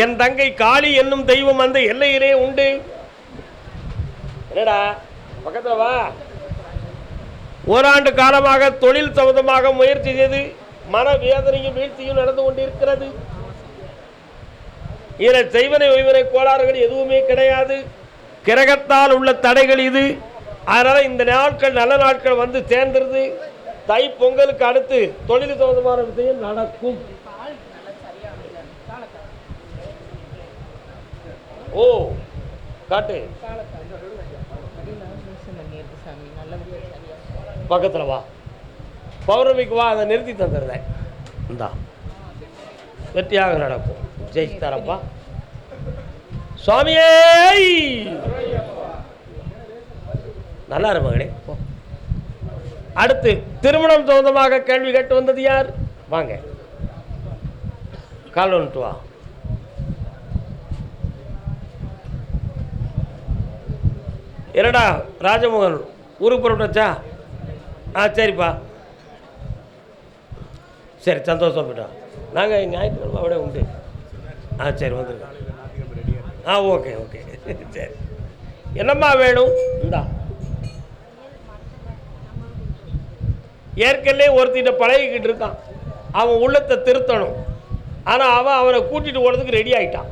என் தங்கை காளி என்னும் தெய்வம் அந்த எல்லையிலே உண்டு. என்னடா பக்கத்துல வா. ஓராண்டு காலமாக தொழில் சம்பந்தமாக முயற்சி செய்து மன வேதனையும் வீழ்ச்சியும் நடந்து கொண்டிருக்கிறது. இதில் செய்வனை ஒய்வனை கோளாறுகள் எதுவுமே கிடையாது. கிரகத்தால் உள்ள தடைகள் இது. அதனால் இந்த நாட்கள் நல்ல நாட்கள் வந்து சேர்ந்துருது தை பொங்கலுக்கு அடுத்து தொழில் சம்பந்தமான விஷயம் நடக்கும். ஓ காட்டு. பக்கத்தில் வா. பௌர்ணமிக்கு வா அதை நிறுத்தி தந்துடுறேன். இந்தா. வெற்றியாக நடக்கும். ஜெயிச்சு தரப்பா சுவாமியே! நல்லா இருப்பாங்களே அடுத்து திருமணம் சொந்தமாக கேள்வி கேட்டு வந்தது யார்? வாங்க. கால் வந்துட்டு வா. என்னடா ராஜமோகன் ஊருக்கு புறப்பட்டாச்சா ஆ சரிப்பா. சரி சந்தோஷம் போயிட்டோம் நாங்கள் ஞாயிற்றுக்கிழமை அப்படியே உண்டு. ஆ சரி வந்துருக்கோம் ஆ ஓகே ஓகே. சரி. என்னம்மா வேணும்? இந்தா. ஏற்கனவே ஒருத்திட்ட பழகிக்கிட்டு இருக்கான். அவன் உள்ளத்தை திருத்தணும். ஆனால் அவன் அவனை கூட்டிகிட்டு போகிறதுக்கு ரெடி ஆகிட்டான்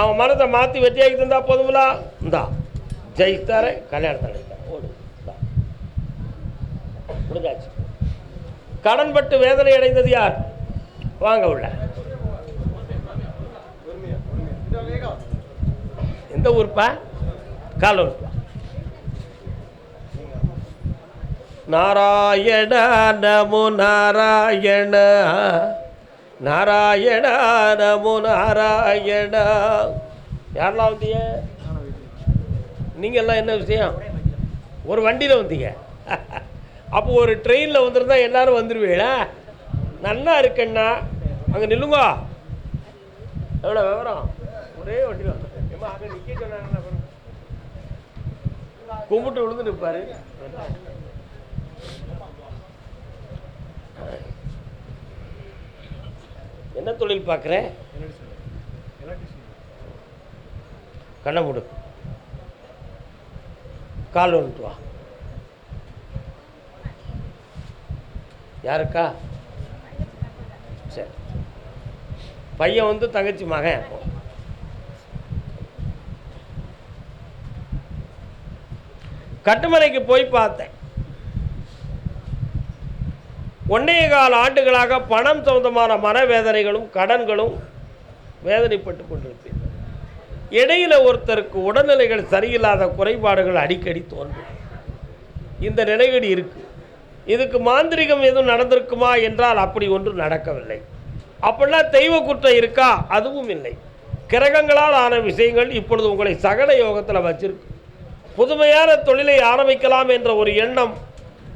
அவன் மனதை மாற்றி வெட்டியாக்கி தந்தா போதுங்களா இந்தா. ஜெயித்தார கல்யாணத்தை நடத்தார் ஓடு. முடிஞ்சாச்சு. கடன்பட்டு வேதனை அடைந்தது யார்? வாங்க உள்ள. எந்த ஊர்ப்பா? காலூர்ப்பா. நாராயண நமு நாராயண. நாராயண நமு நாராயண. யாரெல்லாம் வந்தீங்க? நீங்கள் எல்லாம் என்ன விஷயம்? ஒரு வண்டியில் வந்தீங்க. அப்போ ஒரு ட்ரெயினில் வந்திருந்தா எல்லாரும் வந்துடுவீங்களா நல்லா இருக்கேன்னா அங்கே நில்லுங்க. எவ்வளோ விவரம்? ஒரே வண்டியில் வந்துருக்கேன் அங்கே நிற்க சொன்னாங்க கும்பிட்டு விழுந்து நிற்பாரு என்ன தொழில் பார்க்குற? கண்ணை மூடு. கால் வந்துட்டு வா யாருக்கா சரி பையன் வந்து தங்கச்சி மகன் அப்போ கட்டுமலைக்கு போய் பார்த்தேன் ஒன்றைய கால ஆண்டுகளாக பணம் சம்பந்தமான மனவேதனைகளும் கடன்களும் வேதனைப்பட்டு கொண்டிருப்பேன் இடையில ஒருத்தருக்கு உடல்நிலைகள் சரியில்லாத குறைபாடுகள் அடிக்கடி தோன்றும். இந்த நிலைகள் இருக்குது இதுக்கு மாந்திரிகம் எதுவும் நடந்திருக்குமா என்றால் அப்படி ஒன்றும் நடக்கவில்லை. அப்படிலாம் தெய்வ குற்றம் இருக்கா? அதுவும் இல்லை. கிரகங்களால் ஆன விஷயங்கள் இப்பொழுது உங்களை சகல யோகத்தில் வச்சிருக்கு. புதுமையான தொழிலை ஆரம்பிக்கலாம் என்ற ஒரு எண்ணம்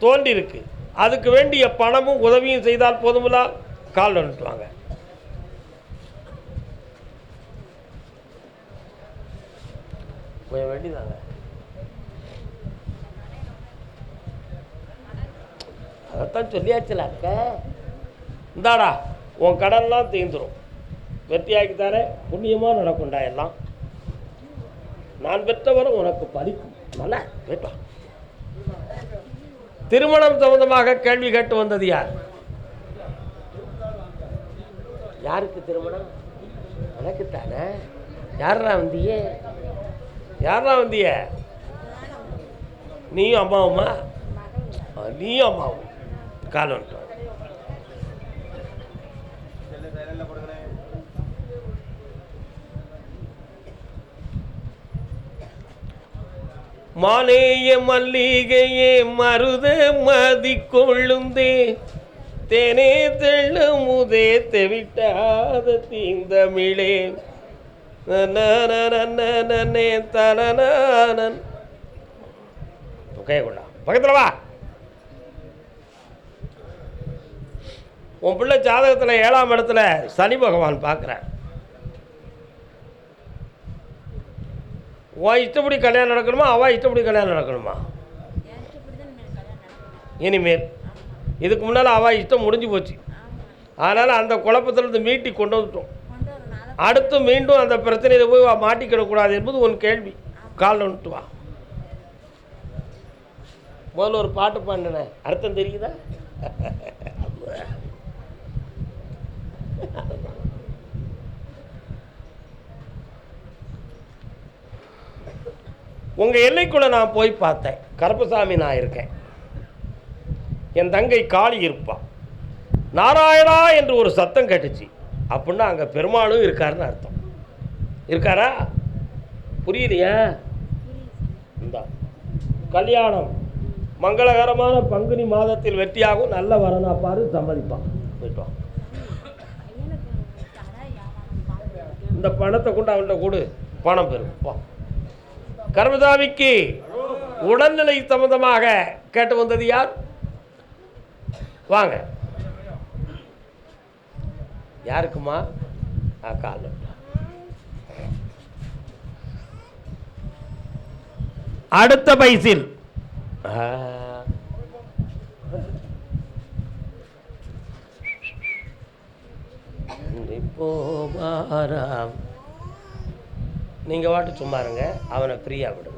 தோன்றியிருக்கு அதுக்கு வேண்டிய பணமும் உதவியும் செய்தால் போதுமில்லா? கால் வந்துட்டுவாங்க கொஞ்சம் வேண்டிதாங்க. அதைத்தான் சொல்லியாச்சுல அக்க. இந்தாடா உன் கடன்லாம் தீந்துடும் வெற்றியாக்கி தரேன் புண்ணியமாக நடக்கும்டா எல்லாம். நான் பெற்றவரும் உனக்கு பதிக்கும் நல்லா கேட்டா திருமணம் சம்பந்தமாக கேள்வி கேட்டு வந்தது யார்? யாருக்கு திருமணம்? எனக்கு தானே யாரா வந்தியே? யாரெல்லாம் வந்திய? நீயும் அம்மாவுமா? நீயும் அம்மாவும். கால் வந்துட்டோம் மாலேய மல்லிகையே மருத மதி கொள்ளுந்தே தேனே தெள்ளுமுதே தெவிட்டாத தீந்தமிழே. தனநானன் கொண்டா பக்கத்தில் வா உன் பிள்ளை ஜாதகத்தில் ஏழாம் இடத்துல சனி பகவான் பார்க்குறேன் உன் இஷ்டப்படி கல்யாணம் நடக்கணுமா அவள் இஷ்டப்படி கல்யாணம் நடக்கணுமா இனிமேல் இதுக்கு முன்னால் அவள் இஷ்டம் முடிஞ்சு போச்சு அதனால் அந்த குழப்பத்திலிருந்து மீட்டி கொண்டு வந்துட்டோம் அடுத்து மீண்டும் அந்த பிரச்சனையில் போய் வா- மாட்டிக்கிடக்கூடாது என்பது உன் கேள்வி. காலில் வந்துட்டு வா. முதல்ல ஒரு பாட்டு பாடினேன். அர்த்தம் தெரியுதா? உங்கள் எல்லைக்குள்ளே நான் போய் பார்த்தேன். கருப்பசாமி நான் இருக்கேன். என் தங்கை காளி இருப்பா. நாராயணா என்று ஒரு சத்தம் கட்டுச்சு. அப்படின்னா அங்கே பெருமாளும் இருக்காருன்னு அர்த்தம். இருக்காரா? புரியலையா இந்தா கல்யாணம். மங்களகரமான பங்குனி மாதத்தில் வெற்றியாகும் நல்ல வரனா பாரு சம்மதிப்பான். போயிட்டு இந்த பணத்தை கொண்டு அவன்கிட்ட கூடு. பணம் பெறும். கர்மதாமிக்கு உடல்நிலை சம்பந்தமாக கேட்டு வந்தது யார்? வாங்க. யாருக்குமா? கால் அடுத்த பைசில். வாராம் நீங்கள் வாட்டு சும்மா இருங்க அவனை ஃப்ரீயாக விடுங்க.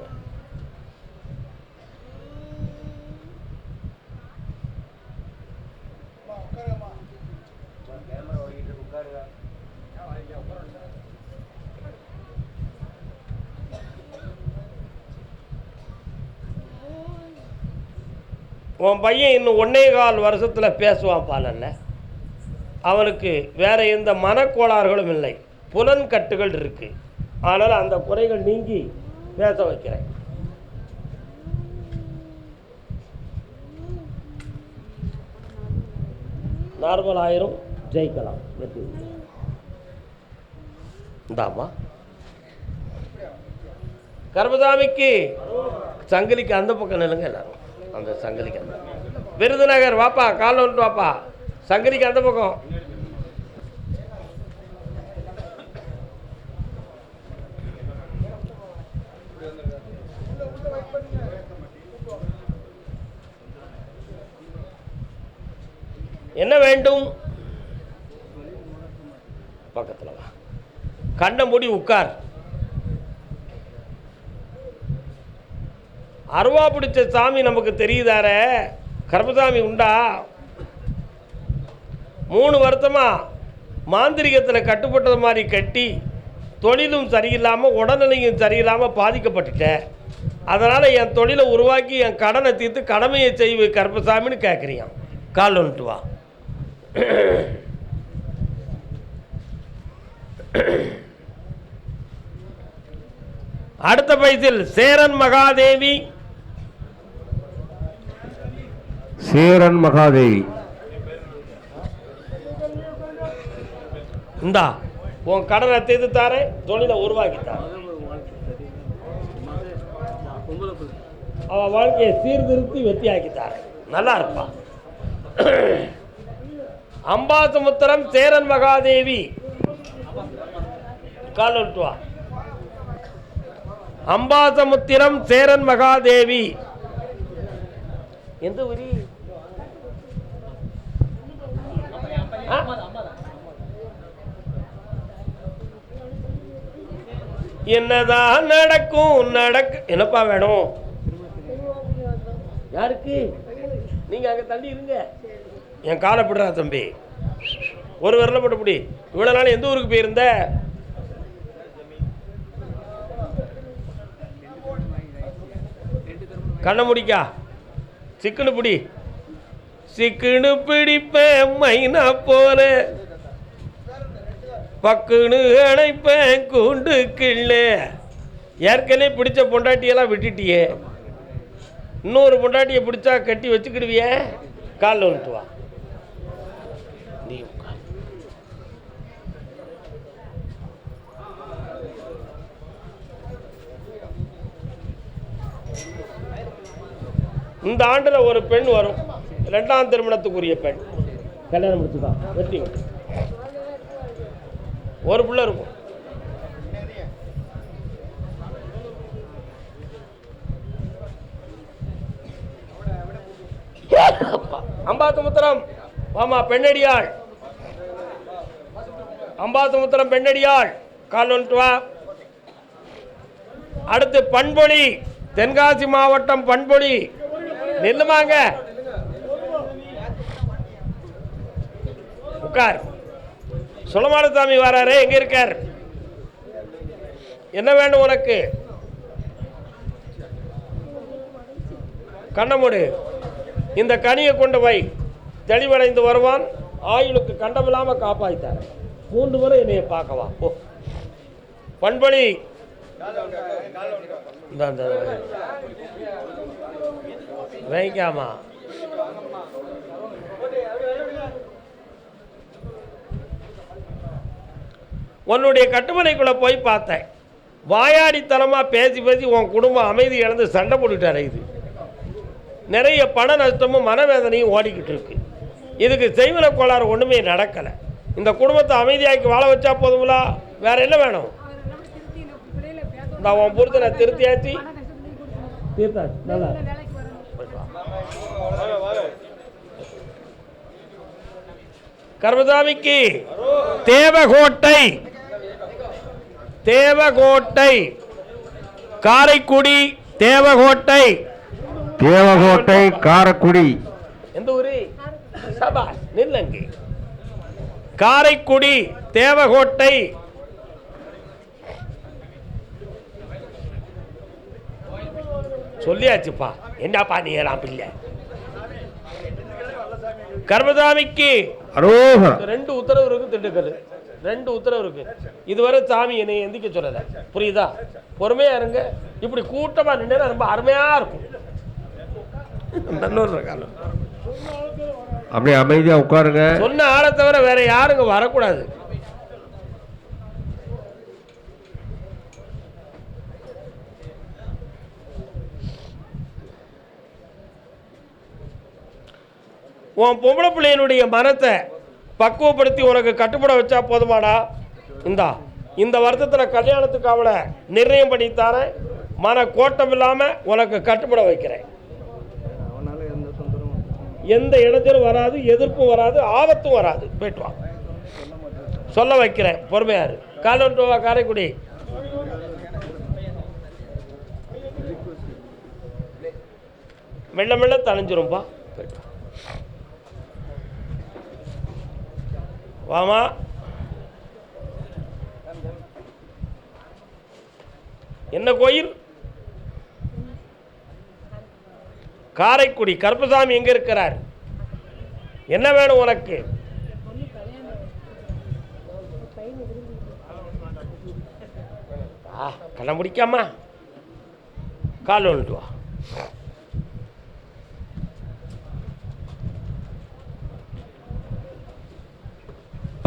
உன் பையன் இன்னும் ஒன்னே கால் வருஷத்தில் பேசுவான் பாலல்ல அவனுக்கு வேறு எந்த மனக்கோளாறுகளும் இல்லை. புலன்கட்டுகள் இருக்குது ஆனால் அந்த குறைகள் நீங்கி பேச வைக்கிறேன். நார்மல் ஆயிரும் ஜெயிக்கலாம். வெற்றி இந்தாம்மா. கர்மசாமிக்கு சங்கிலிக்கு அந்த பக்கம் நிலங்க எல்லாரும். அந்த சங்கிலிக்கு. அந்த விருதுநகர் வாப்பா கால் வந்துட்டு வாப்பா. சங்கிலிக்கு அந்த பக்கம். என்ன வேண்டும்? பக்கத்தில் வா. கண்ணை மூடி உட்கார். அருவா பிடிச்ச சாமி நமக்கு தெரியுதாரே? கர்மசாமி உண்டா? மூணு வருத்தமாக மாந்திரிகத்தில் கட்டுப்பட்டது மாதிரி கட்டி தொழிலும் சரியில்லாமல் உடல்நிலையும் சரியில்லாமல் பாதிக்கப்பட்டுட்டேன் அதனால் என் தொழிலை உருவாக்கி என் கடனை தீர்த்து கடமையை செய்வு கருப்பசாமின்னு கேட்குறியான் கால் வந்துட்டு வா. அடுத்த பைசில் சேரன் மகாதேவி சேரன் மகாதேவி. இந்தா உன் கடனை தீர்த்து தாரேன் தொழிலை உருவாக்கி தாரேன் அவன் வாழ்க்கையை சீர்திருத்தி வெற்றியாக்கி நல்லா இருப்பான் அம்பாசமுத்திரம் சேரன் மகாதேவி. கால் வா. அம்பாசமுத்திரம் சேரன் மகாதேவி. எந்த ஊரி ஆ? என்னதான் நடக்கும் நடக்கு என்னப்பா வேணும்? யாருக்கு? நீங்க அங்க தள்ளி இருங்க. என் காலை பிடுறா தம்பி. ஒரு விரல போட்டு பிடி. இவ்வளவு நாள் எந்த ஊருக்கு போயிருந்த? கண்ணை முடிக்கா. சிக்குனு பிடி. சிக்குனு பிடிப்பேன் மைனா போல. பக்குன்னு அணைப்பேன் கூண்டு கிள்ளு. ஏற்கனவே பிடிச்ச பொண்டாட்டியெல்லாம் விட்டுட்டியே. இன்னொரு பொண்டாட்டியை பிடிச்சா கட்டி வச்சுக்கிடுவிய? காலில் வந்துட்டு வா. இந்த ஆண்டில் ஒரு பெண் வரும். ரெண்டாம் திருமணத்துக்குரிய பெண். கல்யாணம் முடிச்சுதான் வெற்றி. ஒரு பிள்ளை இருக்கும். அம்பாத்துமுத்திரம் ஆமா பெண்ணடியாள். அம்பாசமுத்திரம் பெண்ணடியாள். கால் வா. அடுத்து பண்பொழி தென்காசி மாவட்டம் பண்பொழி. நில்லுமாங்க உட்கார். சுலமானசாமி வராரு எங்க இருக்கார்? என்ன வேண்டும் உனக்கு? கண்ணமுடு இந்த கனியை கொண்டு வை. தெளிவடைந்து வருவான். ஆயுளுக்கு கண்டமில்லாம காப்பாய்த்தார் மூன்று முறை என்னைய பார்க்கவா? ஓ பண்பொழி. இந்த. வைக்காமா? உன்னுடைய கட்டுமனைக்குள்ளே போய் பார்த்தேன். வாயாடித்தனமாக பேசி பேசி உன் குடும்பம் அமைதி இழந்து சண்டை போட்டுட்டு இது நிறைய பண நஷ்டமும் மனவேதனையும் ஓடிக்கிட்டு இருக்கு. இதுக்கு செய்வன கோளாறு ஒன்றுமே நடக்கலை. இந்த குடும்பத்தை அமைதியாக்கி வாழ வச்சா போதுங்களா வேற என்ன வேணும்? நான் உன் பொறுத்த நான் திருத்தியாச்சு. தீர்த்தாச்சு நல்லா. கர்மசாமிக்கு தேவகோட்டை தேவகோட்டை காரைக்குடி தேவகோட்டை. தேவகோட்டை காரக்குடி. எந்த ஊரு? சபாஷ் நில்லங்கு. காரைக்குடி தேவகோட்டை. சொல்லியாச்சுப்பா. என்னப்பா நீ ஏறாம் பிள்ளை? கர்மசாமிக்கு ரெண்டு உத்தரவு இருக்கு திண்டுக்கல் ரெண்டு உத்தரவு இருக்கு. இதுவரை சாமி என்னை எந்திக்க சொல்லலை. புரியுதா? பொறுமையா இருங்க. இப்படி கூட்டமா நின்று ரொம்ப அருமையா இருக்கும். அப்படியே அமைதியா உட்காருங்க. சொன்ன ஆளை தவிர வேற யாருங்க வரக்கூடாது? உன் பொம்பளை பிள்ளையினுடைய மனத்தை பக்குவப்படுத்தி உனக்கு கட்டுப்பட வச்சா போதுமாடா. இந்தா இந்த வருத்தத்தில் கல்யாணத்துக்கு அவளை நிர்ணயம் பண்ணித்தாரேன் மன கோட்டம் இல்லாமல் உனக்கு கட்டுப்பட வைக்கிறேன். எந்த இடத்திலும் வராது எதிர்ப்பும் வராது ஆபத்தும் வராது. போயிட்டு வா. சொல்ல வைக்கிறேன் பொறுமையாரு. காலன்ட்டு காரைக்குடி. மெல்ல மெல்ல தணிஞ்சிரும்பா. போயிட்டு வா. வாமா. என்ன கோயில்? காரைக்குடி. கருப்பசாமி எங்க இருக்கிறார்? என்ன வேணும் உனக்கு? ஆ கண்ண முடிக்காமா கால் வந்துட்டு வா.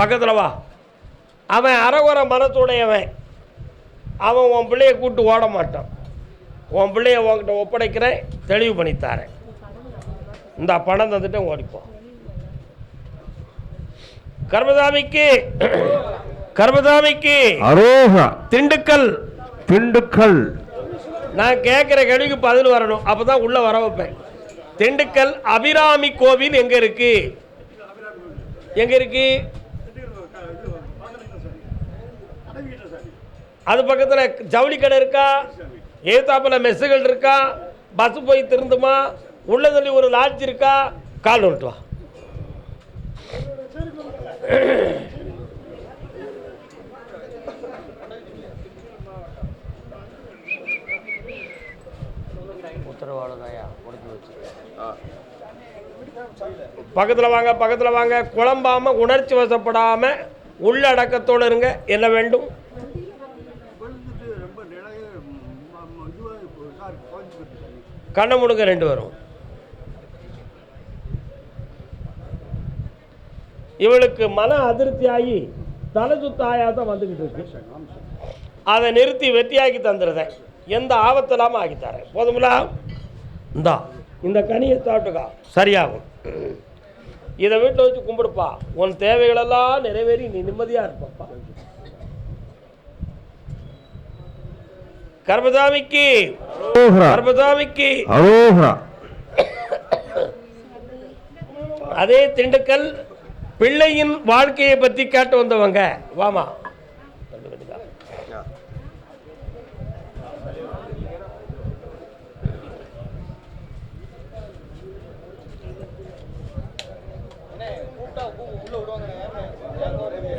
பக்கத்தில் வா. அவன் அறகுற மனத்துடையவன். அவன் உன் பிள்ளைய கூட்டு ஓட மாட்டான். உன் பிள்ளைய உன்கிட்ட ஒப்படைக்கிறேன் தெளிவு பண்ணித்தாரேன் இந்த பணம் தந்துட்டு ஓடிப்போம் கர்மசாமிக்கு அரோகரா திண்டுக்கல். திண்டுக்கல். நான் கேட்குற கேள்விக்கு பதில் வரணும். அப்போ தான் உள்ளே வர வைப்பேன். திண்டுக்கல் அபிராமி கோவில் எங்கே இருக்கு? எங்கே இருக்கு? அது பக்கத்தில் ஜவுளி கடை இருக்கா? ஏத்தாப்பில் மெஸ்ஸுகள் இருக்கா? பஸ் போய் திருந்துமா? உள்ள தள்ளி ஒரு லாட்ஜ் இருக்கா? கால் விட்டு வா. உத்தரவாளதாயா முடிஞ்சு வச்சு பக்கத்தில் வாங்க பக்கத்தில் வாங்க. குழம்பாம உணர்ச்சி வசப்படாம உள்ளடக்கத்தோடு இருங்க. என்ன வேண்டும்? கண்ணை முடுங்க ரெண்டு வரும் இவளுக்கு மன அதிருப்தி ஆகி தலை சுத்தாயாக தான் வந்துக்கிட்டு இருக்கு. அதை நிறுத்தி வெற்றியாக்கி தந்துடுறேன் எந்த ஆபத்து இல்லாமல் ஆக்கி தரேன். போதுங்களா இந்தா இந்த கனியை சாப்பிட்டுக்கா. சரியாகும். இதை வீட்டில் வச்சு கும்பிடுப்பா. உன் தேவைகளெல்லாம் நிறைவேறி நீ நிம்மதியாக இருப்பப்பா. கர்மசாமிக்கு. அரோகரா. அதே திண்டுக்கல் பிள்ளையின் வாழ்க்கையை பற்றி கேட்டு வந்தவங்க. வாமா?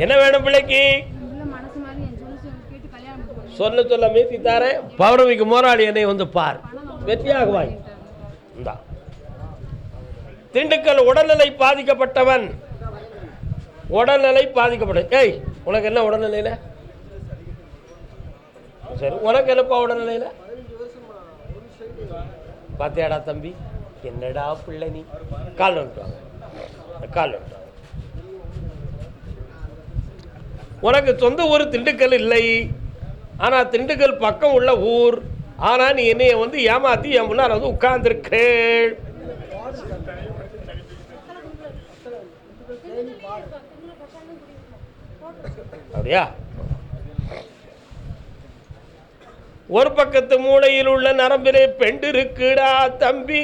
என்ன வேணும் பிள்ளைக்கு உள்ள மனசு மாதிரி என் சொல்லி சொல்லி கேட்டு கல்யாணம் பண்ணுவாங்க சொல்ல சொல்ல மீத்தி தாரேன் பௌர்ணமிக்கு மோராளி என்னை வந்து பார். வெற்றியாகுவாய். இந்தா. திண்டுக்கல் உடல்நிலை பாதிக்கப்பட்டவன். உடல்நிலை பாதிக்கப்பட்ட ஏய் உனக்கு என்ன உடல்நிலையில? சரி உனக்கு என்னப்பா உடல்நிலையில? பார்த்தியாடா தம்பி என்னடா பிள்ளை நீ? கால் வந்துட்டாங்க கால் வந்துட்டாங்க உனக்கு சொந்த ஊர் திண்டுக்கல் இல்லை. ஆனால் திண்டுக்கல் பக்கம் உள்ள ஊர். ஆனால் நீ என்னைய வந்து ஏமாத்தி என் முன்னால் வந்து உட்கார்ந்துருக்கேள். அப்படியா? ஒரு பக்கத்து மூளையில் உள்ள நரம்பிலே பெண்டு இருக்குடா தம்பி.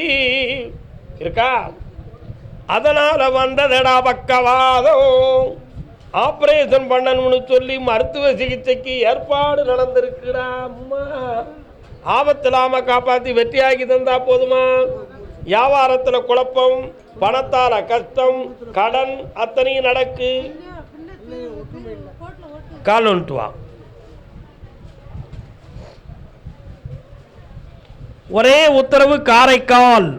இருக்கா? அதனால வந்ததடா பக்கவாதம். ஆபரேஷன் பண்ணணும்னு சொல்லி மருத்துவ சிகிச்சைக்கு ஏற்பாடு நடந்திருக்குடா அம்மா. ஆபத்தில்லாம காப்பாத்தி வெற்றியாகி தந்தா போதுமா? வியாபாரத்துல குழப்பம் பணத்தால கஷ்டம் கடன் அத்தனையும் நடக்கு. கால் வந்துட்டு வா. ஒரே உத்தரவு காரைக்கால்.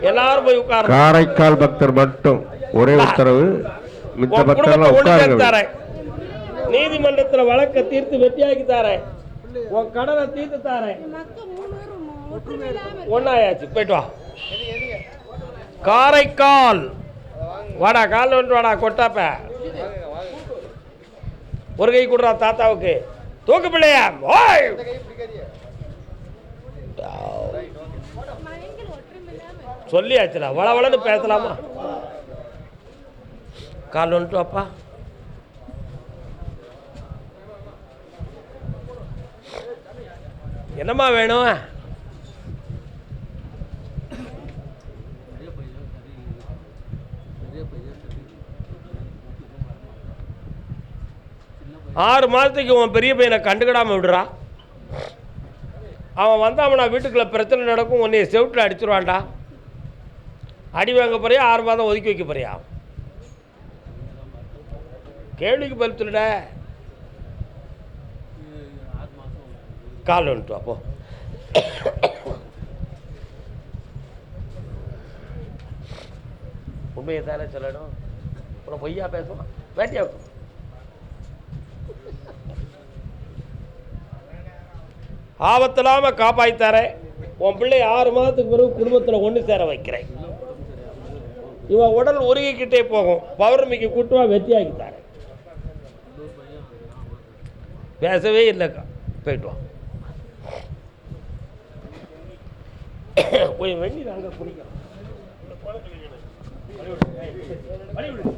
எல்லாரும் போய் உட்கார காரைக்கால் பக்தர் மட்டும். ஒரே உத்தரவு தரேன். நீதிமன்றத்துல வழக்க தீர்த்து வெற்றியாக்கி தரேன். உன் கடனை தீர்த்து தரேன். ஒன்னாயாச்சு போயிட்டு வா. காரைக்கால். வாடா கால் வந்துட்டு வாடா கொட்டாப்ப. ஒரு கை கொடுறா தாத்தாவுக்கு. தூக்கு பிள்ளையா? ஓய்! சொல்லியாச்சுடா வள வளன்னு பேசலாமா? கால் வந்துட்டு வாப்பா என்னம்மா வேணும் ஆறு மாதத்துக்கு உன் பெரிய பையனை கண்டுக்கிடாம விடுறா. அவன் வந்தாமனா வீட்டுக்குள்ள பிரச்சனை நடக்கும் உன்னைய செவுட்டில் அடிச்சிருவான்டா. அடி வாங்க போறியா ஆறு மாதம் ஒதுக்கி வைக்க போறியா? கேள்விக்கு பதில் சொல்லுட. கால் வந்துட்டு அப்போ உண்மையை தானே சொல்லணும். அப்புறம் பொய்யா பேசுவான் வேட்டியா ஆபத்தில்லாம காப்பாத்தி உன் பிள்ளை ஆறு மாதத்துக்கு பிறகு குடும்பத்தில் ஒன்று சேர வைக்கிறேன். இவன் உடல் உருகிக்கிட்டே போகும். பௌர்ணமிக்கு கூட்டுவா வெற்றியாகித்தார் தரேன் பேசவே இல்லைக்கா. போயிட்டு வா. போய் வெண்ணி அங்கே குடிக்கலாம். வழி விடு.